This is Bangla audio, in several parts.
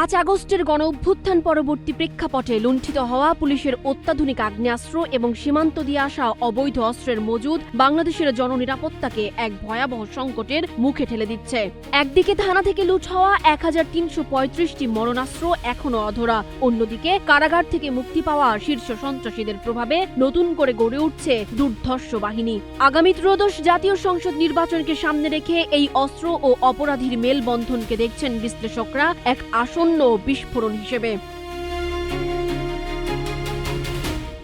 পাঁচ আগস্টের গণ অভ্যুত্থান পরবর্তী প্রেক্ষাপটে লুণ্ঠিত হওয়া পুলিশের অত্যাধুনিক আগ্নেয়াস্ত্র এবং সীমান্ত দিয়ে আসা অবৈধ অস্ত্রের মজুদ বাংলাদেশের জননিরাপত্তাকে এক ভয়াবহ সংকটের মুখে ঠেলে দিচ্ছে। একদিকে থানা থেকে লুট হওয়া এক হাজার তিনশো পঁয়ত্রিশটি মরণাস্ত্র এখনও অধরা। অন্যদিকে কারাগার থেকে মুক্তি পাওয়া শীর্ষ সন্ত্রাসীদের প্রভাবে নতুন করে গড়ে উঠছে দুর্ধর্ষ বাহিনী। আগামী ত্রয়োদশ জাতীয় সংসদ নির্বাচনকে সামনে রেখে এই অস্ত্র ও অপরাধীর মেলবন্ধনকে দেখছেন বিশ্লেষকরা। এক আসন্ন বিস্ফোরণ হিসেবে।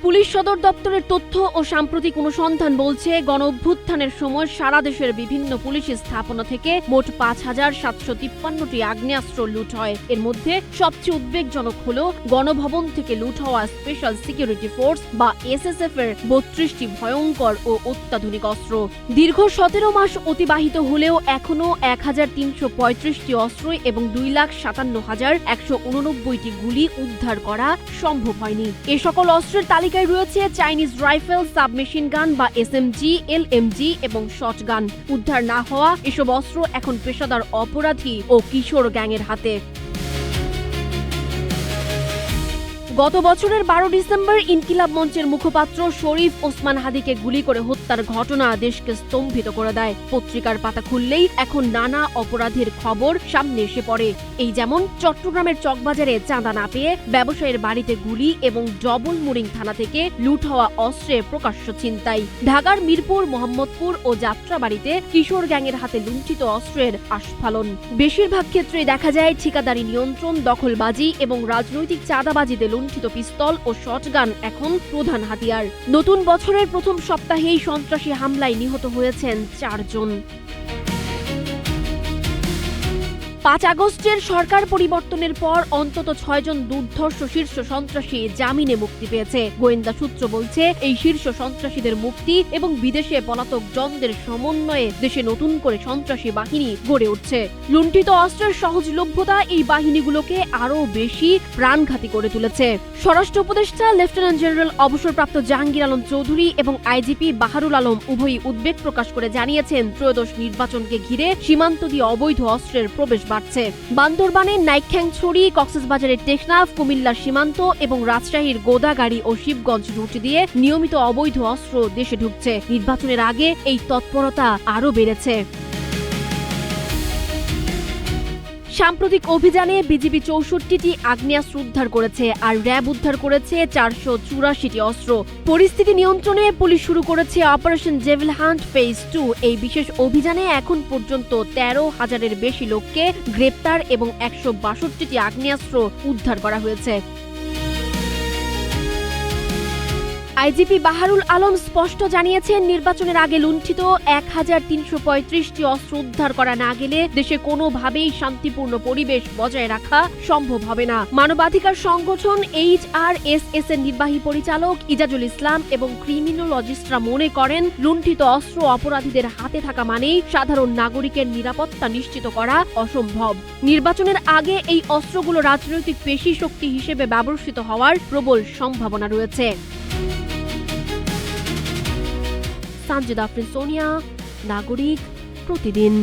পুলিশ সদর দপ্তরের তথ্য ও সাম্প্রতিক অনুসন্ধান বলছে গণ অভ্যুত্থানের সময় সারা দেশের বিভিন্ন পুলিশ স্থাপনা থেকে মোট পাঁচ হাজার সাতশো তিপ্পান্নটি আগ্নেয়াস্ত্র লুট হয়। এর মধ্যে সবচেয়ে উদ্বেগজনক হল, গণভবন থেকে লুট হওয়া স্পেশাল সিকিউরিটি ফোর্স বা এসএসএফ এর বত্রিশটি ভয়ঙ্কর ও অত্যাধুনিক অস্ত্র। দীর্ঘ সতেরো মাস অতিবাহিত হলেও এখনও এক হাজার তিনশো পঁয়ত্রিশটি অস্ত্র এবং দুই লাখ সাতান্ন হাজার একশো উননব্বইটি গুলি উদ্ধার করা সম্ভব হয়নি। এ সকল অস্ত্রের তালিকায় রয়েছে চাইনিজ রাইফেল, সাবমেশিন গান বা এসএমজি এলএমজি এবং শট গান। উদ্ধার না হওয়া এসব অস্ত্র এখন পেশাদার অপরাধী ও কিশোর গ্যাংয়ের হাতে। গত বছরের বারো ডিসেম্বর ইনকিলাব মঞ্চের মুখপাত্র শরীফ ওসমান হাদিকে গুলি করে হত্যার ঘটনা দেশকে স্তম্ভিত করে দেয়। পত্রিকার পাতা খুললেই এখন নানা অপরাধের খবর সামনে এসে পড়ে। এই যেমন চট্টগ্রামের চকবাজারে চাঁদা না পেয়ে ব্যবসায়ীর বাড়িতে গুলি এবং ডবল মুরিং থানা থেকে লুট হওয়া অস্ত্রে প্রকাশ্য ছিনতাই। ঢাকার মিরপুর, মোহাম্মদপুর ও যাত্রাবাড়িতে কিশোর গ্যাংয়ের হাতে লুণ্ঠিত অস্ত্রের আস্ফালন। বেশিরভাগ ক্ষেত্রে দেখা যায় ঠিকাদারি নিয়ন্ত্রণ, দখলবাজি এবং রাজনৈতিক চাঁদাবাজিতে লুণ্ঠিত পিস্তল ও শটগান এখন প্রধান হাতিয়ার। নতুন বছরের প্রথম সপ্তাহেই সন্ত্রাসী হামলায় নিহত হয়েছেন চারজন। পাঁচ আগস্টের সরকার পরিবর্তনের পর অন্তত ছয়জন দুর্ধর্ষ শীর্ষ সন্ত্রাসী জামিনে মুক্তি পেয়েছে। গোয়েন্দা সূত্র বলছে, এই শীর্ষ সন্ত্রাসীদের মুক্তি এবং বিদেশে পলাতক জনদের সমন্বয়ে দেশে নতুন করে সন্ত্রাসী বাহিনী গড়ে উঠছে। লুণ্ঠিত অস্ত্রের সহজলভ্যতা এই বাহিনীগুলোকে আরও বেশি প্রাণঘাতী করে তুলেছে। স্বরাষ্ট্র উপদেষ্টা, লেফটেন্যান্ট জেনারেল অবসরপ্রাপ্ত জাহাঙ্গীর আলম চৌধুরী এবং আইজিপি বাহারুল আলম উভয়ই উদ্বেগ প্রকাশ করে জানিয়েছেন, ত্রয়োদশ নির্বাচনকে ঘিরে সীমান্ত দিয়ে অবৈধ অস্ত্রের প্রবেশ বাড়ছে। বান্দরবানের নাইখ্যাংছড়ি কক্সবাজারের টেকনাফ কুমিল্লার সীমান্ত এবং রাজশাহীর গোদাগাড়ি ও শিবগঞ্জ রুট দিয়ে নিয়মিত অবৈধ অস্ত্র দেশে ঢুকছে। নির্বাচনের আগে এই তৎপরতা আরও বেড়েছে। সাম্প্রতিক অভিযানে বিজিবি চৌষট্টিটি আগ্নেয়াস্ত্র উদ্ধার করেছে আর র্যাব উদ্ধার করেছে চারশো চুরাশিটি অস্ত্র। পরিস্থিতি নিয়ন্ত্রণে পুলিশ শুরু করেছে operation devil hunt phase two. এই বিশেষ অভিযানে এখন পর্যন্ত তেরো হাজারের বেশি লোককে গ্রেপ্তার এবং একশো বাষট্টিটি আগ্নেয়াস্ত্র উদ্ধার করা হয়েছে। আইজিপি বাহারুল আলম স্পষ্ট জানিয়েছেন, নির্বাচনের আগে লুণ্ঠিত এক হাজার তিনশো পঁয়ত্রিশটি অস্ত্র উদ্ধার করা না গেলে দেশে কোনোভাবেই শান্তিপূর্ণ পরিবেশ বজায় রাখা সম্ভব হবে না। মানবাধিকার সংগঠন এইচ আর এস এস এর নির্বাহী পরিচালক ইজাজুল ইসলাম এবং ক্রিমিনোলজিস্টরা মনে করেন, লুণ্ঠিত অস্ত্র অপরাধীদের হাতে থাকা মানেই সাধারণ নাগরিকের নিরাপত্তা নিশ্চিত করা অসম্ভব। নির্বাচনের আগে এই অস্ত্রগুলো রাজনৈতিক পেশি শক্তি হিসেবে ব্যবহৃত হওয়ার প্রবল সম্ভাবনা রয়েছে। সানজিদা আফরিন সোনিয়া নাগরিক প্রতিদিন।